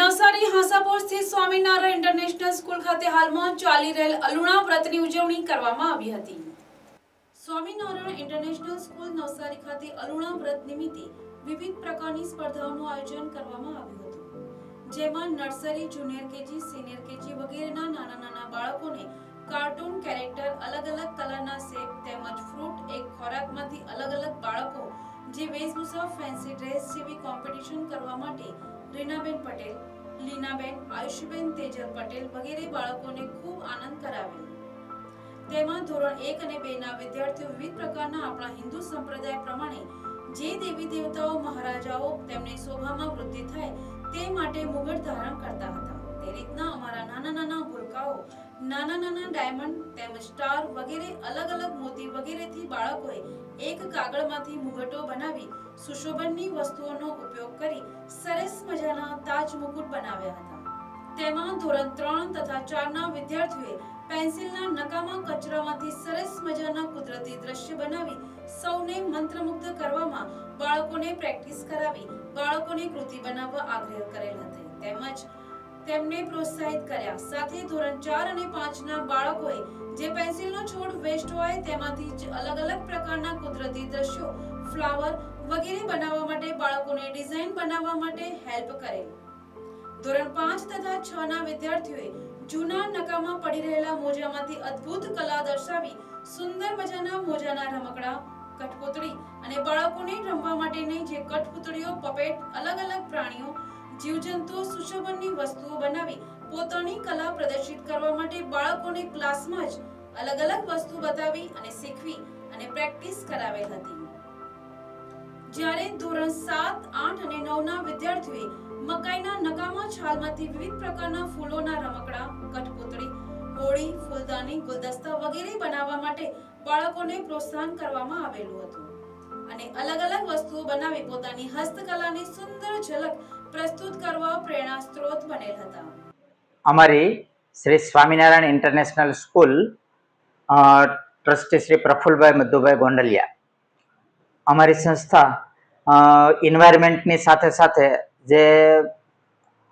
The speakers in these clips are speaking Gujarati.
નવસારી હાંસાપોર સ્થિત સ્વામિનારાયણ ઇન્ટરનેશનલ સ્કૂલ ખાતે હાલમાં ચાલી રહેલ અલુણા વ્રતની ઉજવણી કરવામાં આવી હતી. સ્વામિનારાયણ ઇન્ટરનેશનલ સ્કૂલ નવસારી ખાતે અલુણા વ્રત નિમિત્તે વિવિધ પ્રકારની સ્પર્ધાઓનું આયોજન કરવામાં આવ્યું હતું. જેમાં nursery, junior KG, senior KG વગેરેના નાના નાના બાળકોને કાર્ટૂન, કેરેક્ટર અલગ અલગ કલરના વેશભૂષા ફેન્સી ડ્રેસ જેવી કોમ્પિટિશન કરવા માટે રીનાબેન પટેલ, લીનાબેન, આયુષીબેન તેજલ પટેલ વગેરે બાળકોને ખૂબ આનંદ કરાવેલ તેમાં ધોરણ એક અને બે ના વિદ્યાર્થીઓ વિવિધ પ્રકારના આપણા હિન્દુ સંપ્રદાય પ્રમાણે જે દેવી દેવતાઓ, મહારાજાઓ તેમને શોભામાં વૃદ્ધિ થાય તે માટે મુગટ ધારણ કરતા હતા. તે રીતના અમારા નાના નાના ભૂલકાઓ નાના નાના ડાયમંડ તેમજ સ્ટાર વગેરે અલગ અલગ મોતી વગેરેથી બાળકોએ એક કાગળમાંથી મુગટો બનાવી સુશોભનની વસ્તુઓનો ઉપયોગ કરી સરસ મજાના તાજ મુકુટ બનાવ્યા હતા. તેમાં ધોરણ ત્રણ તથા ચારના વિદ્યાર્થીઓએ પેન્સિલના નકામા કચરામાંથી સરસ મજાના કુદરતી દ્રશ્ય બનાવી સૌને મંત્રમુગ્ધ કરવામાં બાળકોને પ્રેક્ટિસ કરાવી બાળકોને કૃતિ બનાવવા આગ્રહ કરેલ હતો. તેમજ તેમને પ્રોત્સાહિત કર્યા. સાથે ધોરણ ચાર અને પાંચના બાળકોએ જે પેન્સિલનો છોડ વેસ્ટ હોય તેમાંથી અલગ અલગ પ્રકારના કુદરતી દ્રશ્યો, ફ્લાવર વગેરે બનાવવા માટે બાળકોને ડિઝાઇન બનાવવા માટે હેલ્પ કરેલ ધોરણ પાંચ તથા છ ના વિદ્યાર્થીઓએ જૂના નકામાં પડી રહેલા મોજામાંથી અદ્ભુત કલા દર્શાવી સુંદર મજાના મોજાના રમકડા, કઠપૂતળી અને બાળકોને રમવા માટેની જે કઠપૂતળીઓ, પપેટ, અલગ અલગ પ્રાણીઓ જીવજંતુઓ સુશોભનની વસ્તુઓ બનાવી પોતાની કલા પ્રદર્શિત કરવા માટે બાળકોને ક્લાસમાં જ અલગ અલગ વસ્તુ બતાવી અને શીખવી અને પ્રેક્ટિસ કરાવેલ હતી. જ્યારે ધોરણ સાત, આઠ અને નવ ના વિદ્યાર્થીઓએ મકાઈના નકામા છાલમાંથી વિવિધ પ્રકારના ફૂલોના રમકડા, કઠપૂતળી, હોળી, ફૂલદાની, ગુલદસ્તા વગેરે બનાવવા માટે બાળકોને પ્રોત્સાહન કરવામાં આવેલું હતું. અને અલગ અલગ વસ્તુઓ બનાવી પોતાની હસ્તકલાની સુંદર ઝલક પ્રસ્તુત કરવા પ્રેરણા સ્ત્રોત બનેલ હતા. અમારી Shri Swaminarayan international school trustee Shri Prafulbhai Madhubhai Gondaliya. અમારી સંસ્થા ઇન્વાયરમેન્ટની સાથે સાથે જે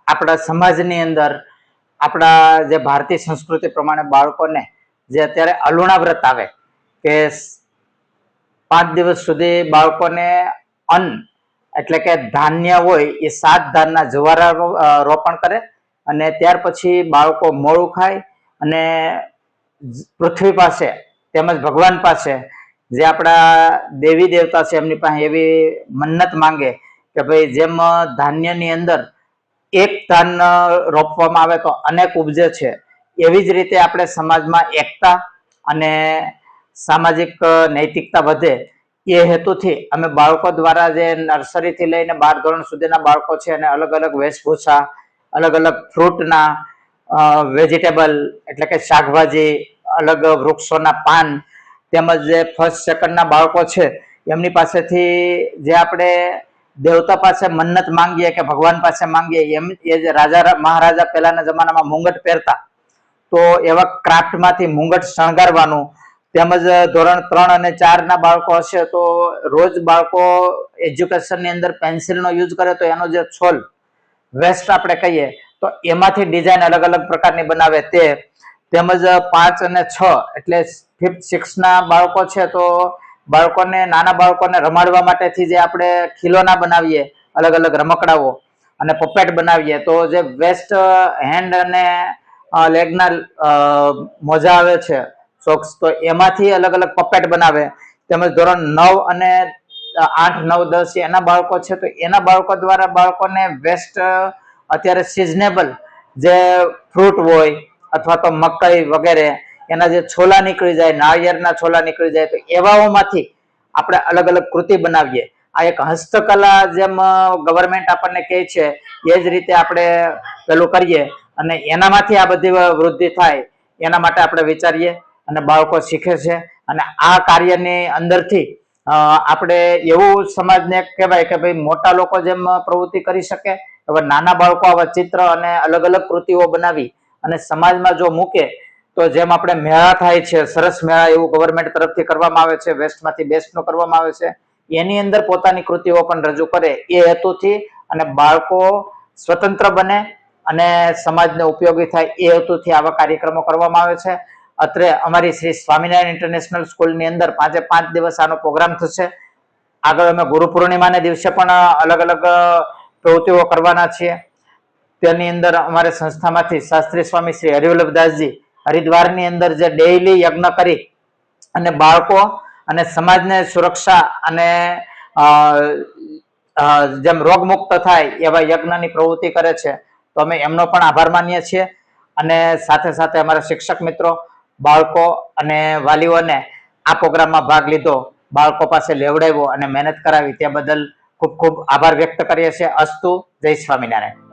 આપણા સમાજની અંદર આપણા જે ભારતીય સંસ્કૃતિ પ્રમાણે બાળકોને જે અત્યારે અલુણા વ્રત આવે કે પાંચ દિવસ સુધી બાળકોને અન્ન એટલે કે ધાન્ય હોય એ સાત ધાનના જવારા રોપણ કરે અને ત્યાર પછી બાળકો મોળું ખાય અને પૃથ્વી પાસે તેમજ ભગવાન પાસે જે આપણા દેવી દેવતા છે એમની પાસે એવી મન્નત માંગે કે ભાઈ જેમ ધાન્યની અંદર એક ધાન રોપવામાં આવે તો અનેક ઉપજે છે. એવી જ રીતે આપણે સમાજમાં એકતા અને સામાજિક નૈતિકતા વધે એ હેતુથી અમે બાળકો દ્વારા જે નર્સરીથી લઈને બાર ધોરણ સુધીના બાળકો છે અને અલગ અલગ વેશભૂષા, અલગ અલગ ફ્રૂટના વેજીટેબલ એટલે કે શાકભાજી, અલગ વૃક્ષોના પાન તેમજ જે ફર્સ્ટ સેકન્ડના બાળકો છે એમની પાસેથી જે આપણે દેવતા પાસે મન્નત માંગીએ કે ભગવાન પાસે માંગીએ એમ એ જે રાજા, મહારાજા પહેલાના જમાનામાં મુંગટ પહેરતા. તો એવા ક્રાફ્ટમાંથી મુંગટ શણગારવાનું તેમજ ધોરણ ત્રણ અને ચાર ના બાળકો હશે, તો રોજ બાળકો એજ્યુકેશનની અંદર પેન્સિલનો યુઝ કરે, તો એનો જે છોલ વેસ્ટ આપણે કહીએ, તો એમાંથી ડિઝાઇન અલગ અલગ પ્રકારની બનાવે તે. તેમજ પાંચ અને છ, એટલે ફિફ્થ સિક્સ ના બાળકો છે, તો બાળકોને, નાના બાળકોને રમાડવા માટેથી જે આપણે ખીલોના બનાવીએ, અલગ અલગ રમકડાઓ, અને પપેટ બનાવીએ, તો જે વેસ્ટ હેન્ડ અને લેગના મોજા આવે છે સોક્સ તો એમાંથી અલગ અલગ પપેટ બનાવે. તેમજ ધોરણ નવ અને આઠ, નવ, દસ એના બાળકો છે, તો એના બાળકો દ્વારા બાળકોને વેસ્ટ અત્યારે સિઝનેબલ જે ફ્રૂટ હોય અથવા તો મકાઈ વગેરે, એના જે છોલા નીકળી જાય, નાળિયેરના છોલા નીકળી જાય, તો એવાઓમાંથી આપણે અલગ અલગ કૃતિ બનાવીએ. આ એક હસ્તકલા જેમ ગવર્મેન્ટ આપણને કહે છે, એ જ રીતે આપણે પેલું કરીએ અને એનામાંથી આ બધી વૃદ્ધિ થાય. એના માટે આપણે વિચારીએ. અને બાળકો શીખે છે. અને આ કાર્યની અંદરથી આપણે એવું સમાજને કહેવાય કે ભાઈ મોટા લોકો જેમ પ્રવૃત્તિ કરી શકે હવે નાના બાળકો આવા ચિત્ર અને અલગ અલગ કૃતિઓ બનાવી અને સમાજમાં જો મૂકે, તો જેમ આપણે મેળા થાય છે, સરસ મેળા એવું ગવર્મેન્ટ તરફથી કરવામાં આવે છે, વેસ્ટમાંથી બેસ્ટનું કરવામાં આવે છે, એની અંદર પોતાની કૃતિઓ પણ રજૂ કરે એ હેતુથી અને બાળકો સ્વતંત્ર બને અને સમાજને ઉપયોગી થાય એ હેતુથી આવા કાર્યક્રમો કરવામાં આવે છે. અત્રે અમારી શ્રી સ્વામિનારાયણ ઇન્ટરનેશનલ સ્કૂલની અંદર પાંચે પાંચ દિવસ આનો પ્રોગ્રામ થશે. આગળ અમે ગુરુ પૂર્ણિમાને દિવસે પણ અલગ અલગ પ્રવૃત્તિઓ કરવાના છીએ. તેની અંદર અમારે સંસ્થામાંથી શાસ્ત્રી સ્વામી શ્રી હરિવલ્લભદાસજી હરિદ્વારની અંદર જે ડેઇલી યજ્ઞ કરી અને બાળકો અને સમાજને સુરક્ષા અને જેમ રોગમુક્ત થાય એવા યજ્ઞની પ્રવૃત્તિ કરે છે, તો અમે એમનો પણ આભાર માનીએ છીએ. અને સાથે સાથે અમારા શિક્ષક મિત્રો બાળકો અને વાલીઓને આ પ્રોગ્રામમાં ભાગ લીધો, બાળકો પાસે લેવડાવ્યો અને મહેનત કરાવી તે બદલ ખૂબ ખૂબ આભાર વ્યક્ત કરીએ છીએ. અસ્તુ, જય સ્વામિનારાયણ.